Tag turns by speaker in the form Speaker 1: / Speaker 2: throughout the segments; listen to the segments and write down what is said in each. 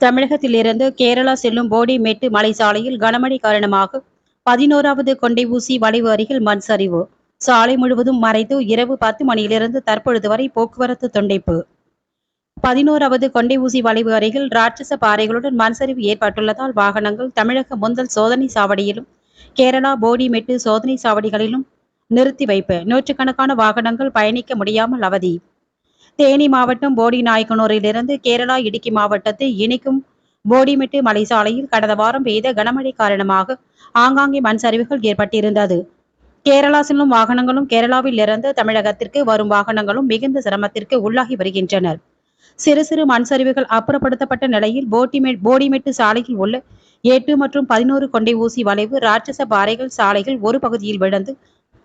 Speaker 1: தமிழகத்திலிருந்து கேரளா செல்லும் போடிமெட்டு மலை சாலையில் கனமழை காரணமாக பதினோராவது கொண்டை ஊசி வளைவு அருகில் மண் சரிவு. சாலை முழுவதும் மறைத்து இரவு பத்து மணியிலிருந்து தற்பொழுது வரை போக்குவரத்து துண்டிப்பு. பதினோராவது கொண்டை ஊசி வளைவு அருகில் ராட்சச பாறைகளுடன் மண் சரிவு ஏற்பட்டுள்ளதால் வாகனங்கள் தமிழக முந்தல் சோதனை சாவடியிலும் கேரளா போடிமெட்டு சோதனை சாவடிகளிலும் நிறுத்தி வைப்பு. நூற்றுக்கணக்கான வாகனங்கள் பயணிக்க முடியாமல் அவதி. தேனி மாவட்டம் போடி நாயக்கனூரிலிருந்து கேரளா இடுக்கி மாவட்டத்தை இணைக்கும் போடிமெட்டு மலை சாலையில் கடந்த வாரம் பெய்த கனமழை காரணமாக ஆங்காங்கே மண் சரிவுகள் ஏற்பட்டிருந்தது. கேரளா செல்லும் வாகனங்களும் கேரளாவில் இருந்து தமிழகத்திற்கு வரும் வாகனங்களும் மிகுந்த சிரமத்திற்கு உள்ளாகி வருகின்றனர். சிறு சிறு மண் சரிவுகள் அப்புறப்படுத்தப்பட்ட நிலையில் போட்டிமெ போடிமெட்டு சாலையில் உள்ள எட்டு மற்றும் பதினோரு கொண்டை ஊசி வளைவு ராட்சச பாறைகள் சாலைகள் ஒரு பகுதியில் விழுந்து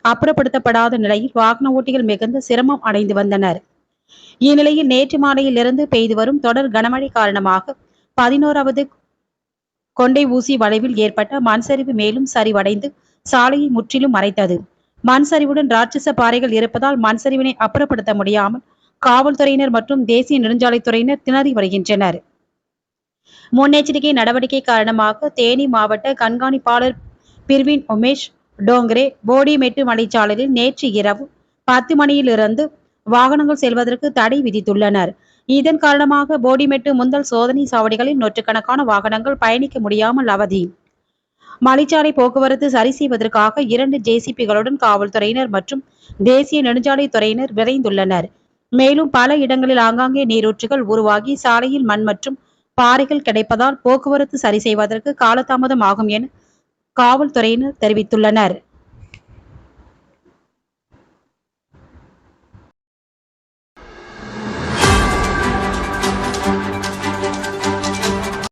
Speaker 1: அப்புறப்படுத்தப்படாத நிலையில் வாகன ஓட்டிகள் மிகுந்த சிரமம் அடைந்து வந்தனர். இந்நிலையில் நேற்று மாலையிலிருந்து பெய்து வரும் தொடர் கனமழை காரணமாக பதினோராவது கொண்டை ஊசி வளைவில் ஏற்பட்ட மண் சரிவு மேலும் சரிவடைந்து சாலையை முற்றிலும் மறைத்தது. மண் சரிவுடன் ராட்சச பாறைகள் இருப்பதால் மண் சரிவினை அப்புறப்படுத்த முடியாமல் காவல்துறையினர் மற்றும் தேசிய நெடுஞ்சாலைத்துறையினர் திணறி வருகின்றனர். முன்னெச்சரிக்கை நடவடிக்கை காரணமாக தேனி மாவட்ட கண்காணிப்பாளர் பிர்வின் உமேஷ் டோங்கரே போடிமெட்டு மலைச்சாலையில் நேற்று இரவு பத்து மணியிலிருந்து வாகனங்கள் செல்வதற்கு தடை விதித்துள்ளனர். இதன் காரணமாக போடிமெட்டு முந்தல் சோதனை சாவடிகளில் நூற்றுக்கணக்கான வாகனங்கள் பயணிக்க முடியாமல் அவதி. மலைச்சாலை போக்குவரத்து சரி செய்வதற்காக இரண்டு ஜேசிபிகளுடன் காவல்துறையினர் மற்றும் தேசிய நெடுஞ்சாலை துறையினர் விரைந்துள்ளனர். மேலும் பல இடங்களில் ஆங்காங்கே நீரூற்றுகள் உருவாகி சாலையில் மண் மற்றும் பாறைகள் கிடைப்பதால் போக்குவரத்து சரி செய்வதற்கு காலதாமதம் ஆகும் என காவல்துறையினர் தெரிவித்துள்ளனர்.